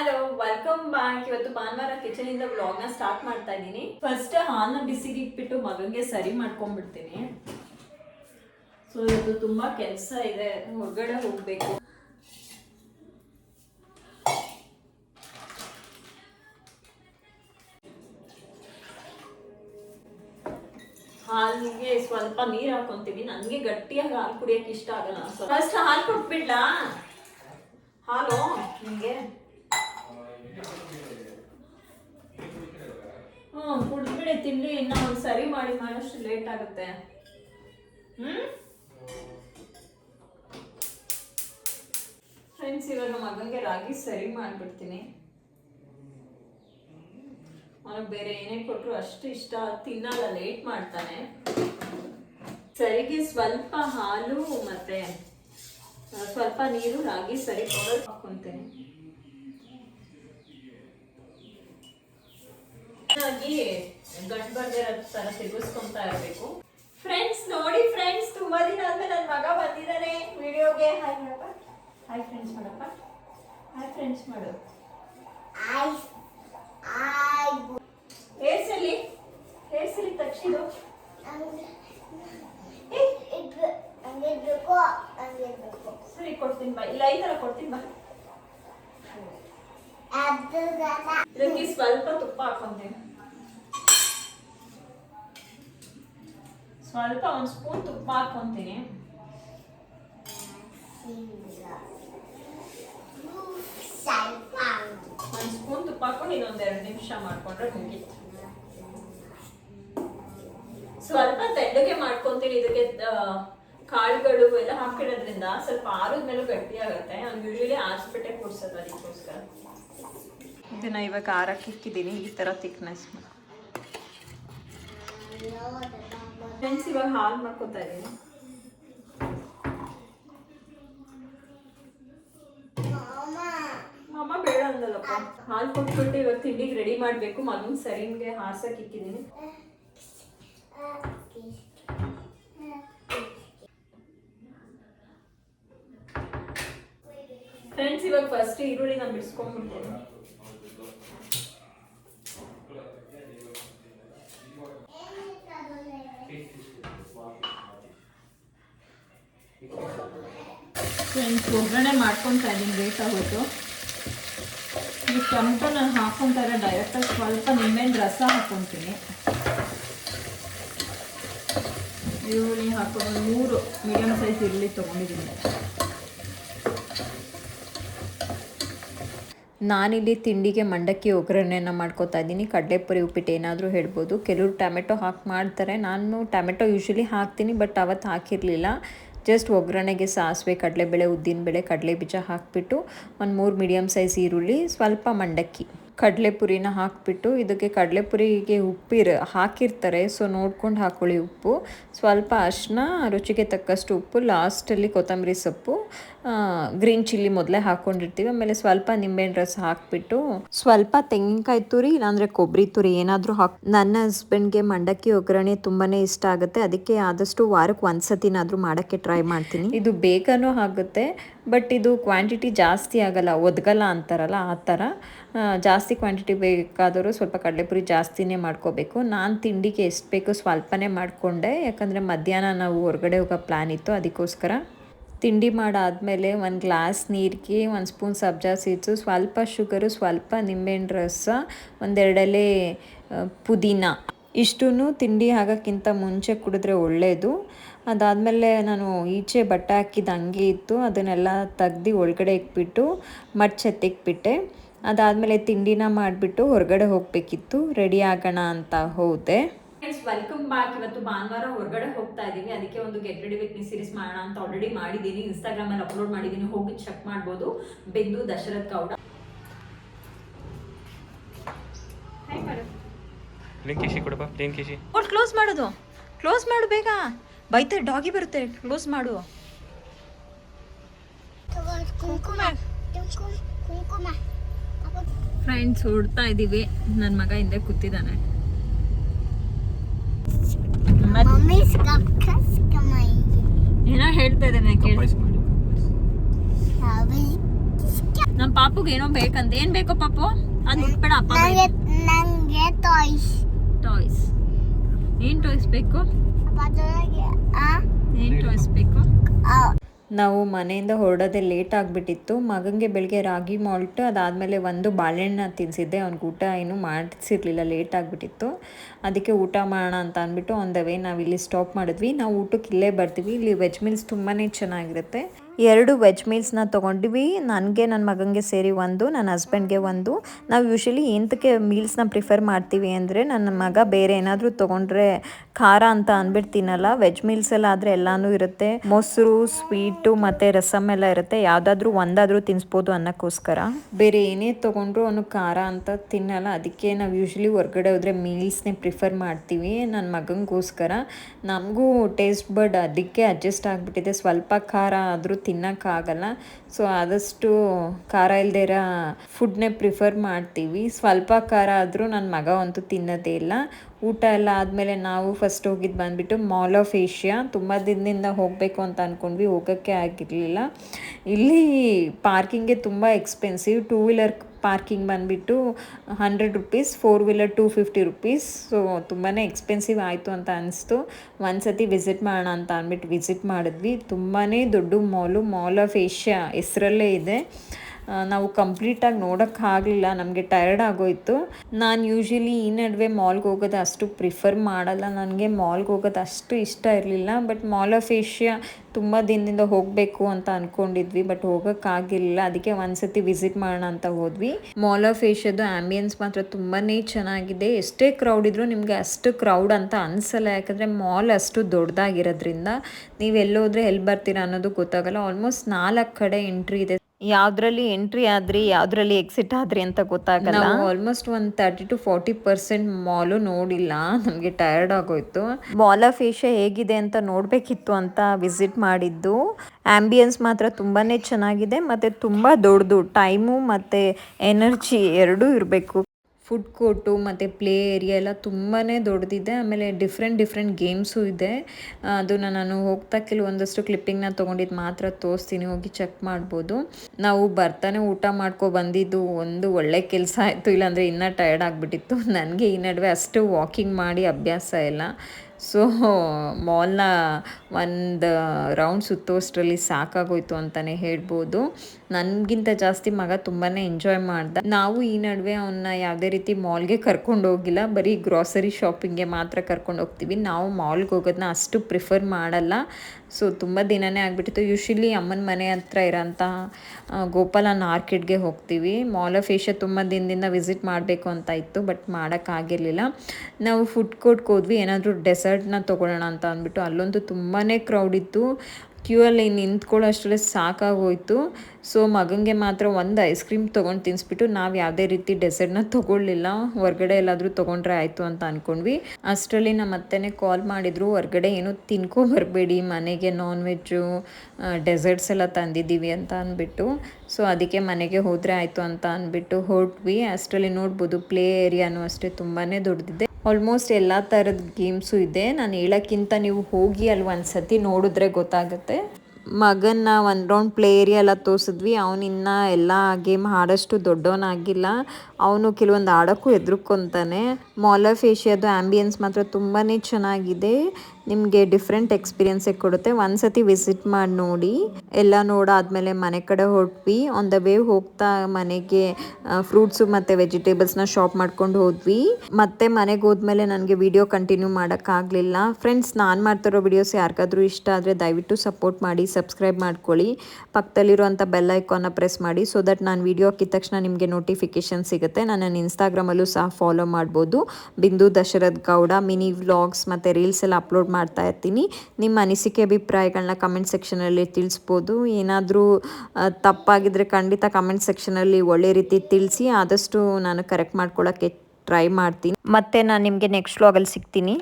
Hello welcome back ಇವತ್ತು ಭಾನುವಾರ kitchen ಇಂದ ಬ್ಲಾಗ್ನ ಸ್ಟಾರ್ಟ್ ಮಾಡ್ತಾ ಇದ್ದೀನಿ. ಫಸ್ಟ್ ಹಾಲ್ನ ಬಿಸಿಗೆ ಇಟ್ಬಿಟ್ಟು ಮಗಂಗೆ ಸರಿ ಮಾಡ್ಕೊಂಡ್ಬಿಡ್ತೀನಿ. ಸೊ ಇದು ತುಂಬಾ ಕೆಲಸ ಇದೆ. ಹೊರಗಡೆ ಹೋಗ್ಬೇಕು. ಹಾಲಿಗೆ ಸ್ವಲ್ಪ ನೀರ್ ಹಾಕೊಂತೀವಿ. ನನ್ಗೆ ಗಟ್ಟಿಯಾಗಿ ಹಾಲು ಕುಡಿಯಕ್ ಇಷ್ಟ ಆಗಲ್ಲ. ಫಸ್ಟ್ ಹಾಲು ಕೊಟ್ಬಿಡ್ಲಾ? ಹಾಲು ನಿಮಗೆ ತಿಂಡಿ ಇನ್ನ ಒಂದು ಸರಿ ಮಾಡಿ ಮಾಡೋಷ್ಟು ಲೇಟ್ ಆಗುತ್ತೆ. ಹ್ಮ್? ಫ್ರೆಂಡ್ಸ್ ಇವಾಗ ಮಗಂಗೆ ರಾಗಿ ಸರಿ ಮಾಡ್ಬಿಡ್ತೀನಿ. ಅವನಿಗೆ ಬೇರೆ ಏನೇ ಕೊಟ್ಟರು ಅಷ್ಟು ಇಷ್ಟ, ತಿನ್ನಲ್ಲ ಲೇಟ್ ಮಾಡ್ತಾನೆ. ಸರಿಗೆ ಸ್ವಲ್ಪ ಹಾಲು ಮತ್ತೆ ಸ್ವಲ್ಪ ನೀರು, ರಾಗಿ ಸರಿ ಪೌಡರ್ ಹಾಕೊಂತೇನೆ. ಹಾಗಾಗಿ ಗಂಟು ಬರ್ದೇ ತರ ತಿರುಗಿಸ್ಕೊಂತಾ ಇರಬೇಕು. ಫ್ರೆಂಡ್ಸ್ ನೋಡಿ ಫ್ರೆಂಡ್ಸ್ ತುಂಬಾ ದಿನ ಆದ್ಮೇಲೆ ನನ್ನ ಮಗ ಬಂದಿದ್ದಾನೆ ವಿಡಿಯೋಗೆ. ಹಾಯ್ ಮಾಡಪ್ಪ ಹಾಯ್ ಫ್ರೆಂಡ್ಸ್ ಮಾಡಪ್ಪ ಹಾಯ್ ಫ್ರೆಂಡ್ಸ್ ಮಾಡು ಹೇರ್ಸಲಿ ಹೇರ್ಸಲಿ ತಕ್ಷಿದು ಸರಿ ಕೊಡ್ತೀನಿ ಬಾ. ಇಲ್ಲ ಈ ತರ ಕೊಡ್ತೀನಿ ಬಾ. ಇದಕ್ಕೆ ಸ್ವಲ್ಪ ತುಪ್ಪ ಹಾಕೊಂತೀನಿ. ಸ್ವಲ್ಪ ಒಂದು ಸ್ಪೂನ್ ತುಪ್ಪ ಹಾಕೊಂತೀನಿ. ಒಂದು ಸ್ಪೂನ್ ತುಪ್ಪ ಹಾಕೊಂಡು ಇನ್ನೊಂದ್ ಎರಡು ನಿಮಿಷ ಮಾಡ್ಕೊಂಡ್ರೆ ಮುಗೀತು. ಸ್ವಲ್ಪ ತೆಳ್ಳಗೆ ಮಾಡ್ಕೊಂತೀನಿ. ಇದಕ್ಕೆ ಕಾಳುಗಳು ಎಲ್ಲ ಹಾಕಿಡೋದ್ರಿಂದ ಸ್ವಲ್ಪ ಆರಿದ್ಮೇಲೂ ಗಟ್ಟಿ ಆಗುತ್ತೆ. ಅವ್ನು ಯೂಶಲಿ ಆರಿಸ್ಬಿಟ್ಟೆ ಕೂಡ್ಸೋದು ಅದಕ್ಕೋಸ್ಕರ. ಇದನ್ನ ಇವಾಗ ಆರಕ್ಕೆ ಇಕ್ಕಿದ್ದೀನಿ. ಈ ತರ ಥಿಕ್ನೆಸ್ ಫ್ರೆಂಡ್ಸ್ ಇವಾಗ ಹಾಲು ಮಾಡ್ಕೊತಾ ಇದ್ದೀನಿ ಅಮ್ಮ ಬೇಡ ಅಂದಲ್ಲಪ್ಪ. ಹಾಲು ಕೊಟ್ಬಿಟ್ಟು ಇವಾಗ ತಿಂಡಿಗೆ ರೆಡಿ ಮಾಡಬೇಕು. ಮಗನ ಸರಿನ್ಗೆ ಹಾರ್ಸಕ್ಕೆ ಇಕ್ಕಿದ್ದೀನಿ ಫ್ರೆಂಡ್ಸ್ ಇವಾಗ ಫಸ್ಟ್ ಈರುಳ್ಳಿ ನಾನು ಬಿಡಿಸ್ಕೊಂಡ್ಬಿಡ್ತೇನೆ. ಒಗ್ಗರಣೆ ಮಾಡ್ಕೊತಾ ಇದ್ದೀನಿ ಬೇಕಾಗೋದು ಈ ಟೊಮೆಟೊ ನಾನು ಹಾಕೊಂತಾರೆ ಡೈರೆಕ್ಟಾಗಿ ಸ್ವಲ್ಪ ನಿಂಬೆಹಣ್ಣು ರಸ ಹಾಕೊತೀನಿ ಈರುಳ್ಳಿ ಹಾಕೊಂಡು ಮೂರು ಮೀಡಿಯಮ್ ಸೈಜ್ ಈರುಳ್ಳಿ ತೊಗೊಂಡಿದ್ದೀನಿ. ನಾನಿಲ್ಲಿ ತಿಂಡಿಗೆ ಮಂಡಕ್ಕಿ ಒಗ್ಗರಣೆನ ಮಾಡ್ಕೋತಾ ಇದ್ದೀನಿ. ಕಡಲೆಪುರಿ, ಉಪ್ಪಿಟ್ಟು ಏನಾದರೂ ಹೇಳ್ಬೋದು. ಕೆಲವರು ಟೊಮೆಟೊ ಹಾಕಿ ಮಾಡ್ತಾರೆ. ನಾನು ಟೊಮೆಟೊ ಯೂಶ್ವಲಿ ಹಾಕ್ತೀನಿ ಬಟ್ ಅವತ್ತು ಹಾಕಿರಲಿಲ್ಲ. ಜಸ್ಟ್ ಒಗ್ಗರಣೆಗೆ ಸಾಸಿವೆ, ಕಡಲೆಬೇಳೆ, ಉದ್ದಿನಬೇಳೆ ಕಡಲೆ ಬೀಜ ಹಾಕಿಬಿಟ್ಟು ಒಂದು ಮೂರು ಮೀಡಿಯಮ್ ಸೈಜ್ ಈರುಳ್ಳಿ, ಸ್ವಲ್ಪ ಮಂಡಕ್ಕಿ. ಕಡಲೆಪುರಿನ ಹಾಕಿಬಿಟ್ಟು ಇದಕ್ಕೆ ಕಡಲೆಪುರಿಗೆ ಉಪ್ಪಿರ, ಹಾಕಿರ್ತಾರೆ. ಸೊ ನೋಡ್ಕೊಂಡು ಹಾಕೊಳ್ಳಿ ಉಪ್ಪು. ಸ್ವಲ್ಪ ಅರ್ಶಿನ, ರುಚಿಗೆ ತಕ್ಕಷ್ಟು ಉಪ್ಪು ಲಾಸ್ಟಲ್ಲಿ ಕೊತ್ತಂಬರಿ ಸೊಪ್ಪು. ಗ್ರೀನ್ ಚಿಲ್ಲಿ ಮೊದಲೇ ಹಾಕ್ಕೊಂಡಿರ್ತೀವಿ ಆಮೇಲೆ ಸ್ವಲ್ಪ ನಿಂಬೆಹಣ್ಣು ರಸ ಹಾಕ್ಬಿಟ್ಟು ಸ್ವಲ್ಪ ತೆಂಗಿನಕಾಯಿ ತುರಿ ಇಲ್ಲಾಂದರೆ ಕೊಬ್ಬರಿ ತುರಿ ಏನಾದರೂ ಹಾಕ್ ನನ್ನ ಹಸ್ಬೆಂಡ್ಗೆ ಮಂಡಕ್ಕಿ ಒಗ್ಗರಣೆ ತುಂಬಾ ಇಷ್ಟ ಆಗುತ್ತೆ. ಅದಕ್ಕೆ ಆದಷ್ಟು ವಾರಕ್ಕೆ ಒಂದು ಸತಿನಾದರೂ ಮಾಡೋಕ್ಕೆ ಟ್ರೈ ಮಾಡ್ತೀನಿ. ಇದು ಬೇಗನೂ ಆಗುತ್ತೆ ಬಟ್ ಇದು ಕ್ವಾಂಟಿಟಿ ಜಾಸ್ತಿ ಆಗಲ್ಲ ಒದಗಲ್ಲ ಅಂತಾರಲ್ಲ ಆ ಥರ. ಜಾಸ್ತಿ ಕ್ವಾಂಟಿಟಿ ಬೇಕಾದರೂ ಸ್ವಲ್ಪ ಕಡಲೆಪುರಿ ಜಾಸ್ತಿನೇ ಮಾಡ್ಕೋಬೇಕು. ನಾನು ತಿಂಡಿಗೆ ಎಷ್ಟು ಬೇಕು ಸ್ವಲ್ಪನೇ ಮಾಡಿಕೊಂಡೆ ಯಾಕಂದರೆ ಮಧ್ಯಾಹ್ನ ನಾವು ಹೊರಗಡೆ ಹೋಗೋ ಪ್ಲ್ಯಾನ್ ಇತ್ತು ಅದಕ್ಕೋಸ್ಕರ. ತಿಂಡಿ ಮಾಡಾದಮೇಲೆ ಒಂದು ಗ್ಲಾಸ್ ನೀರಿಗೆ ಒಂದು ಸ್ಪೂನ್ ಸಬ್ಜಾ ಸೀಡ್ಸು, ಸ್ವಲ್ಪ ಶುಗರು, ಸ್ವಲ್ಪ ನಿಂಬೆಹಣ್ಣು ರಸ ಒಂದೆರಡಲೆ ಪುದೀನ. ಇಷ್ಟೂ ತಿಂಡಿ ಆಗೋಕ್ಕಿಂತ ಮುಂಚೆ ಕುಡಿದ್ರೆ ಒಳ್ಳೆಯದು ಅದಾದಮೇಲೆ ನಾನು ಈಚೆ ಬಟ್ಟೆ ಹಾಕಿದ ಹಂಗೆ ಇತ್ತು. ಅದನ್ನೆಲ್ಲ ತೆಗ್ದು ಒಳಗಡೆ ಇಕ್ಬಿಟ್ಟು ಮಡ್ಚೆತ್ತಿಕ್ಬಿಟ್ಟೆ ಅದಾದಮೇಲೆ ತಿಂಡಿನ ಮಾಡಿಬಿಟ್ಟು ಹೊರಗಡೆ ಹೋಗಬೇಕಿತ್ತು. ರೆಡಿ ಆಗೋಣ ಅಂತ ಹೋದೆ. ಫ್ರೆಂಡ್ಸ್ ವೆಲ್ಕಮ್ ಬ್ಯಾಕ್ ಇವತ್ತು ಭಾನುವಾರ ಹೊರಗಡೆ ಹೋಗ್ತಾ ಇದ್ದೀವಿ ಅದಕ್ಕೆ ಒಂದು get ready with me series ಮಾಡೋಣ ಅಂತ ಆಲ್ರೆಡಿ ಮಾಡಿದ್ದೀನಿ. ಇನ್ಸ್ಟಾಗ್ರಾಮ್ ಅಲ್ಲಿ ಅಪ್ಲೋಡ್ ಮಾಡಿದ್ದೀನಿ. ಹೋಗಿ ಚೆಕ್ ಮಾಡ್ಬೋದು. ಬೆಂದು ದಶರಥ್ ಗೌಡ. ಕ್ಲೋಸ್ ಮಾಡೋದು. ಕ್ಲೋಸ್ ಮಾಡು ಬೇಗ. ಬೈತೆ ಡಾಗಿ ಬರುತ್ತೆ. ಕ್ಲೋಸ್ ಮಾಡು. ಫ್ರೆಂಡ್ಸ್ ಹೊಡ್ತಾ ಇದ್ದೀವಿ ನನ್ನ ಮಗ ಹಿಂದೆ ಕೂತಿದ್ದಾನೆ ಏನೋ ಹೇಳ್ತಾ ಇದ್ದಾನೆ ಕೇಳಿ. ನಮ್ಮ ಪಾಪುಗೆ ಏನೋ ಬೇಕಂತ. ಏನ್ ಬೇಕೋ ಪಾಪು? ಅದು ಬೇಡ ಅಪ್ಪ ನಂಗೆ ಟಾಯ್ಸ್ ಟಾಯ್ಸ್ ಏನ್ ಟಾಯ್ಸ್ ಬೇಕು? ಏನ್ ಟಾಯ್ಸ್ ಬೇಕು? ಆ ನಾವು ಮನೆಯಿಂದ ಹೊರಡೋದೇ ಲೇಟ್ ಆಗಿಬಿಟ್ಟಿತ್ತು. ಮಗನಿಗೆ ಬೆಳಗ್ಗೆ ರಾಗಿ ಮಾಲ್ಟ್, ಅದಾದಮೇಲೆ ಒಂದು ಬಾಳೆಹಣ್ಣು ತಿನ್ನಿಸಿದ್ದೆ ಅವ್ನಿಗೆ ಊಟ ಏನು ಮಾಡಿಸಿರ್ಲಿಲ್ಲ, ಲೇಟ್ ಆಗಿಬಿಟ್ಟಿತ್ತು. ಅದಕ್ಕೆ ಊಟ ಮಾಡೋಣ ಅಂತ ಅಂದ್ಬಿಟ್ಟು ಆನ್ ದ ವೇ ನಾವು ಇಲ್ಲಿ ಸ್ಟಾಪ್ ಮಾಡಿದ್ವಿ. ನಾವು ಊಟಕ್ಕೆ ಇಲ್ಲೇ ಬರ್ತೀವಿ. ಇಲ್ಲಿ ವೆಜ್ ಮೀಲ್ಸ್ ತುಂಬಾ ಚೆನ್ನಾಗಿರುತ್ತೆ. ಎರಡು ವೆಜ್ ಮೀಲ್ಸ್ನ ತೊಗೊಂಡ್ವಿ. ನನಗೆ ನನ್ನ ಮಗನಿಗೆ ಸೇರಿ ಒಂದು ನನ್ನ ಹಸ್ಬೆಂಡ್ಗೆ ಒಂದು. ನಾವು ಯೂಶಲಿ ಎಂತಕ್ಕೆ ಮೀಲ್ಸ್ನ ಪ್ರಿಫರ್ ಮಾಡ್ತೀವಿ ಅಂದರೆ ನನ್ನ ಮಗ ಬೇರೆ ಏನಾದರೂ ತೊಗೊಂಡ್ರೆ ಖಾರ ಅಂತ ಅಂದ್ಬಿಟ್ಟು ತಿನ್ನಲ್ಲ ವೆಜ್ ಮೀಲ್ಸ್ ಎಲ್ಲ ಆದರೆ ಎಲ್ಲಾನು ಇರುತ್ತೆ. ಮೊಸರು ಸ್ವೀಟು ಮತ್ತು ರಸಮ್ ಎಲ್ಲ ಇರುತ್ತೆ. ಯಾವುದಾದ್ರೂ ಒಂದಾದರೂ ತಿನ್ನಿಸ್ಬೋದು ಅನ್ನೋಕ್ಕೋಸ್ಕರ. ಬೇರೆ ಏನೇ ತೊಗೊಂಡ್ರು ಅವನು ಖಾರ ಅಂತ ತಿನ್ನಲ್ಲ. ಅದಕ್ಕೆ ನಾವು ಯೂಶಲಿ ಹೊರ್ಗಡೆ ಹೋದರೆ ಮೀಲ್ಸ್ನೇ ಪ್ರಿಫರ್ ಮಾಡ್ತೀವಿ. ನನ್ನ ಮಗನಿಗೋಸ್ಕರ ನಮಗೂ ಟೇಸ್ಟ್ ಬಡ್ ಅದಕ್ಕೆ ಅಡ್ಜಸ್ಟ್ ಆಗಿಬಿಟ್ಟಿದೆ. ಸ್ವಲ್ಪ ಖಾರ ಆದರೂ ತಿನ್ನೋಕ್ಕಾಗಲ್ಲ. ಸೊ ಆದಷ್ಟು ಖಾರ ಇಲ್ಲದೇ ಇರೋ ಫುಡ್ನೇ ಪ್ರಿಫರ್ ಮಾಡ್ತೀವಿ. ಸ್ವಲ್ಪ ಖಾರ ಆದರೂ ನನ್ನ ಮಗ ಅಂತೂ ತಿನ್ನೋದೇ ಇಲ್ಲ. ಊಟ ಎಲ್ಲ ಆದಮೇಲೆ ನಾವು ಫಸ್ಟ್ ಹೋಗಿದ್ದು ಬಂದುಬಿಟ್ಟು ಮಾಲ್ ಆಫ್ ಏಷ್ಯಾ ತುಂಬ ದಿನದಿಂದ ಹೋಗಬೇಕು ಅಂತ ಅಂದ್ಕೊಂಡ್ವಿ ಹೋಗೋಕ್ಕೆ ಆಗಿರಲಿಲ್ಲ. ಇಲ್ಲಿ ಪಾರ್ಕಿಂಗೇ ತುಂಬ ಎಕ್ಸ್ಪೆನ್ಸಿವ್ ಟೂ ವೀಲರ್ ಪಾರ್ಕಿಂಗ್ ಬಂದುಬಿಟ್ಟು hundred rupees four wheeler two fifty rupees. So ತುಂಬಾ ಎಕ್ಸ್ಪೆನ್ಸಿವ್ ಆಯಿತು ಅಂತ ಅನಿಸ್ತು. ಒಂದು ಸತಿ ವಿಸಿಟ್ ಮಾಡೋಣ ಅಂತ ಅಂದ್ಬಿಟ್ಟು ವಿಸಿಟ್ ಮಾಡಿದ್ವಿ. ತುಂಬಾ ದೊಡ್ಡ ಮಾಲು ಮಾಲ್ ಆಫ್ ಏಷ್ಯಾ ಹೆಸರಲ್ಲೇ ಇದೆ. ನಾವು ಕಂಪ್ಲೀಟಾಗಿ ನೋಡೋಕ್ಕಾಗಲಿಲ್ಲ ನಮಗೆ ಟಯರ್ಡ್ ಆಗೋಯಿತು. ನಾನು ಯೂಶ್ವಲಿ ಈ ನಡುವೆ ಮಾಲ್ಗೆ ಹೋಗೋದು ಅಷ್ಟು ಪ್ರಿಫರ್ ಮಾಡಲ್ಲ, ನನಗೆ ಮಾಲ್ಗೆ ಹೋಗೋದು ಅಷ್ಟು ಇಷ್ಟ ಇರಲಿಲ್ಲ ಬಟ್ ಮಾಲ್ ಆಫ್ ಏಷ್ಯಾ ತುಂಬ ದಿನದಿಂದ ಹೋಗಬೇಕು ಅಂತ ಅಂದ್ಕೊಂಡಿದ್ವಿ ಬಟ್ ಹೋಗೋಕ್ಕಾಗಿಲ್ಲ ಅದಕ್ಕೆ ಒಂದ್ಸತಿ ವಿಸಿಟ್ ಮಾಡೋಣ ಅಂತ ಹೋದ್ವಿ. ಮಾಲ್ ಆಫ್ ಏಷ್ಯಾದು ಆ್ಯಂಬಿಯನ್ಸ್ ಮಾತ್ರ ತುಂಬಾ ಚೆನ್ನಾಗಿದೆ. ಎಷ್ಟೇ ಕ್ರೌಡ್ ಇದ್ರೂ ನಿಮಗೆ ಅಷ್ಟು ಕ್ರೌಡ್ ಅಂತ ಅನಿಸಲ್ಲ, ಯಾಕಂದರೆ ಮಾಲ್ ಅಷ್ಟು ದೊಡ್ಡದಾಗಿರೋದ್ರಿಂದ. ನೀವು ಎಲ್ಲೋದ್ರೆ ಎಲ್ಲಿ ಬರ್ತೀರಾ ಅನ್ನೋದು ಗೊತ್ತಾಗಲ್ಲ. ಆಲ್ಮೋಸ್ಟ್ ನಾಲ್ಕು ಕಡೆ ಎಂಟ್ರಿ ಇದೆ. ಯಾವ್ದ್ರಲ್ಲಿ ಎಂಟ್ರಿ ಆದ್ರಿ ಯಾವ್ದ್ರಲ್ಲಿ ಎಕ್ಸಿಟ್ ಆದ್ರಿ ಅಂತ ಗೊತ್ತಾಗಲ್ಲ. ಆಲ್ಮೋಸ್ಟ್ ಒಂದು thirty to forty percent mall ನೋಡಿಲ್ಲ. ನಮಗೆ ಟಯರ್ಡ್ ಆಗೋಯ್ತು. ಮಾಲ್ ಆಫ್ ಏಷ್ಯಾ ಹೇಗಿದೆ ಅಂತ ನೋಡ್ಬೇಕಿತ್ತು ಅಂತ ವಿಸಿಟ್ ಮಾಡಿದ್ದು. ಆಂಬಿಯನ್ಸ್ ಮಾತ್ರ ತುಂಬಾನೇ ಚೆನ್ನಾಗಿದೆ ಮತ್ತೆ ತುಂಬಾ ದೊಡ್ಡದು ಟೈಮು ಮತ್ತೆ ಎನರ್ಜಿ ಎರಡೂ ಇರಬೇಕು. ಫುಡ್ ಕೋರ್ಟು ಮತ್ತು ಪ್ಲೇ ಏರಿಯಾ ಎಲ್ಲ ತುಂಬಾ ದೊಡ್ಡದಿದೆ. ಆಮೇಲೆ ಡಿಫ್ರೆಂಟ್ ಡಿಫ್ರೆಂಟ್ ಗೇಮ್ಸು ಇದೆ. ಅದನ್ನು ನಾನು ಹೋಗ್ತಾ ಕೆಲವೊಂದಷ್ಟು ಕ್ಲಿಪ್ಪಿಂಗ್ನ ತೊಗೊಂಡಿದ್ದು ಮಾತ್ರ ತೋರಿಸ್ತೀನಿ. ಹೋಗಿ ಚೆಕ್ ಮಾಡ್ಬೋದು. ನಾವು ಬರ್ತಾನೆ ಊಟ ಮಾಡ್ಕೊ ಬಂದಿದ್ದು ಒಂದು ಒಳ್ಳೆ ಕೆಲಸ ಆಯಿತು. ಇಲ್ಲಾಂದರೆ ಇನ್ನೂ ಟಯರ್ಡ್ ಆಗಿಬಿಟ್ಟಿತ್ತು. ನನಗೆ ಈ ನಡುವೆ ಅಷ್ಟು ವಾಕಿಂಗ್ ಮಾಡಿ ಅಭ್ಯಾಸ ಇಲ್ಲ. ಸೊ ಮಾಲ್ನ ಒಂದು ರೌಂಡ್ ಸುತ್ತೋಷ್ಟರಲ್ಲಿ ಸಾಕಾಗೋಯ್ತು ಅಂತಲೇ ಹೇಳ್ಬೋದು. ನನಗಿಂತ ಜಾಸ್ತಿ ಮಗ ತುಂಬಾ ಎಂಜಾಯ್ ಮಾಡ್ದ. ನಾವು ಈ ನಡುವೆ ಅವನ್ನ ಯಾವುದೇ ರೀತಿ ಮಾಲ್ಗೆ ಕರ್ಕೊಂಡು ಹೋಗಿಲ್ಲ. ಬರೀ ಗ್ರಾಸರಿ ಶಾಪಿಂಗ್ಗೆ ಮಾತ್ರ ಕರ್ಕೊಂಡು ಹೋಗ್ತೀವಿ. ನಾವು ಮಾಲ್ಗೆ ಹೋಗೋದನ್ನ ಅಷ್ಟು ಪ್ರಿಫರ್ ಮಾಡಲ್ಲ. ಸೊ ತುಂಬ ದಿನನೇ ಆಗಿಬಿಟ್ಟಿತ್ತು. ಯೂಶ್ವಲಿ ಅಮ್ಮನ ಮನೆ ಹತ್ರ ಇರೋಂಥ ಗೋಪಾಲನ್ ಆರ್ಕಿಡ್ಗೆ ಹೋಗ್ತೀವಿ. ಮಾಲ್ ಆಫ್ ಏಷ್ಯಾ ತುಂಬ ದಿನದಿಂದ ವಿಸಿಟ್ ಮಾಡಬೇಕು ಅಂತ ಇತ್ತು ಬಟ್ ಮಾಡೋಕ್ಕಾಗಿರಲಿಲ್ಲ ನಾವು ಫುಡ್ ಕೋರ್ಟ್ಗೆ ಹೋದ್ವಿ. ಏನಾದರೂ ಡೆಸರ್ಟ್ನ ತೊಗೊಳ್ಳೋಣ ಅಂತ ಅಂದ್ಬಿಟ್ಟು ಅಲ್ಲೊಂದು ತುಂಬಾ ಕ್ರೌಡ್ ಇತ್ತು. ಕ್ಯೂ ಅಲ್ಲಿ ನಿಂತ್ಕೊಳ್ಳೋ ಅಷ್ಟರಲ್ಲೇ ಸಾಕಾಗೋಯ್ತು. ಸೊ ಮಗನಿಗೆ ಮಾತ್ರ ಒಂದು ಐಸ್ ಕ್ರೀಮ್ ತೊಗೊಂಡು ತಿನ್ನಿಸ್ಬಿಟ್ಟು ನಾವು ಯಾವುದೇ ರೀತಿ ಡೆಸರ್ಟ್ನ ತೊಗೊಳ್ಳಿಲ್ಲ. ಹೊರಗಡೆ ಎಲ್ಲಾದರೂ ತೊಗೊಂಡ್ರೆ ಆಯಿತು ಅಂತ ಅಂದ್ಕೊಂಡ್ವಿ ಅಷ್ಟರಲ್ಲಿ ನಮ್ಮ ಅತ್ತೆನೇ ಕಾಲ್ ಮಾಡಿದರು. ಹೊರಗಡೆ ಏನೂ ತಿನ್ಕೊ ಬರಬೇಡಿ ಮನೆಗೆ ನಾನ್ ವೆಜ್ಜು ಡೆಸರ್ಟ್ಸ್ ಎಲ್ಲ ತಂದಿದ್ದೀವಿ ಅಂತ ಅಂದ್ಬಿಟ್ಟು. ಸೊ ಅದಕ್ಕೆ ಮನೆಗೆ ಹೋದರೆ ಆಯಿತು ಅಂತ ಅಂದ್ಬಿಟ್ಟು ಹೊರಟ್ವಿ ಅಷ್ಟರಲ್ಲಿ ನೋಡ್ಬೋದು ಪ್ಲೇ ಏರಿಯಾನು ಅಷ್ಟೇ ತುಂಬಾ ದೊಡ್ಡದಿದೆ. ಆಲ್ಮೋಸ್ಟ್ ಎಲ್ಲ ಥರದ ಗೇಮ್ಸು ಇದೆ. ನಾನು ಹೇಳೋಕ್ಕಿಂತ ನೀವು ಹೋಗಿ ಅಲ್ಲಿ ಒಂದು ಸತಿ ನೋಡಿದ್ರೆ ಗೊತ್ತಾಗುತ್ತೆ. ಮಗನ್ನ ಒಂದು ರೌಂಡ್ ಪ್ಲೇ ಏರಿಯಾ ಎಲ್ಲ ತೋರಿಸಿದ್ವಿ. ಅವನಿನ್ನ ಎಲ್ಲ ಗೇಮ್ ಆಡೋಷ್ಟು ದೊಡ್ಡವನಾಗಿಲ್ಲ. ಅವನು ಕೆಲವೊಂದು ಆಡೋಕ್ಕೂ ಹೆದರ್ಕೊತಾನೆ. ಮಾಲ್ ಆಫ್ ಏಷ್ಯಾದು ಆ್ಯಂಬಿಯನ್ಸ್ ಮಾತ್ರ ತುಂಬಾ ಚೆನ್ನಾಗಿದೆ. ನಿಮಗೆ ಡಿಫ್ರೆಂಟ್ ಎಕ್ಸ್ಪೀರಿಯನ್ಸೇ ಕೊಡುತ್ತೆ. ಒಂದ್ಸತಿ ವಿಸಿಟ್ ಮಾಡಿ ನೋಡಿ. ಎಲ್ಲ ನೋಡಾದಮೇಲೆ ಮನೆ ಕಡೆ ಹೊಟ್ವಿ. ಆನ್ ದ ವೇ ಹೋಗ್ತಾ ಮನೆಗೆ ಫ್ರೂಟ್ಸು ಮತ್ತು ವೆಜಿಟೇಬಲ್ಸ್ನ ಶಾಪ್ ಮಾಡ್ಕೊಂಡು ಹೋದ್ವಿ. ಮತ್ತೆ ಮನೆಗೆ ಹೋದ್ಮೇಲೆ ನನಗೆ ವಿಡಿಯೋ ಕಂಟಿನ್ಯೂ ಮಾಡೋಕ್ಕಾಗಲಿಲ್ಲ ಫ್ರೆಂಡ್ಸ್ ನಾನು ಮಾಡ್ತಿರೋ ವಿಡಿಯೋಸ್ ಯಾರಿಗಾದರೂ ಇಷ್ಟ ಆದರೆ ದಯವಿಟ್ಟು ಸಪೋರ್ಟ್ ಮಾಡಿ ಸಬ್ಸ್ಕ್ರೈಬ್ ಮಾಡ್ಕೊಳ್ಳಿ. ಪಕ್ಕದಲ್ಲಿರುವಂಥ ಬೆಲ್ ಐಕಾನ್ನ ಪ್ರೆಸ್ ಮಾಡಿ ಸೊ ದಟ್ ನಾನು ವಿಡಿಯೋ ಹಾಕಿದ ತಕ್ಷಣ ನಿಮಗೆ ನೋಟಿಫಿಕೇಶನ್ ಸಿಗುತ್ತೆ. ನಾನು ನನ್ನ ಇನ್ಸ್ಟಾಗ್ರಾಮಲ್ಲೂ ಸಹ ಫಾಲೋ ಮಾಡ್ಬೋದು. ಬಿಂದು, ದಶರಥ್ ಗೌಡ, ಮಿನಿ ವ್ಲಾಗ್ಸ್ ಮತ್ತು ರೀಲ್ಸ್ ಎಲ್ಲ ಅಪ್ಲೋಡ್ ಮಾಡ್ತಾ ಇರ್ತೀನಿ. ನಿಮ್ಮ ಅನಿಸಿಕೆ ಅಭಿಪ್ರಾಯಗಳನ್ನ ಕಮೆಂಟ್ ಸೆಕ್ಷನಲ್ಲಿ ತಿಳಿಸ್ಬೋದು. ಏನಾದರೂ ತಪ್ಪಾಗಿದ್ದರೆ ಖಂಡಿತ ಕಮೆಂಟ್ ಸೆಕ್ಷನಲ್ಲಿ ಒಳ್ಳೆ ರೀತಿ ತಿಳಿಸಿ, ಆದಷ್ಟು ನಾನು ಕರೆಕ್ಟ್ ಮಾಡ್ಕೊಳ್ಳೋಕ್ಕೆ ಟ್ರೈ ಮಾಡ್ತೀನಿ. ಮತ್ತು ನಾನು ನಿಮಗೆ ನೆಕ್ಸ್ಟ್ ವ್ಲಾಗಲ್ಲಿ ಸಿಗ್ತೀನಿ.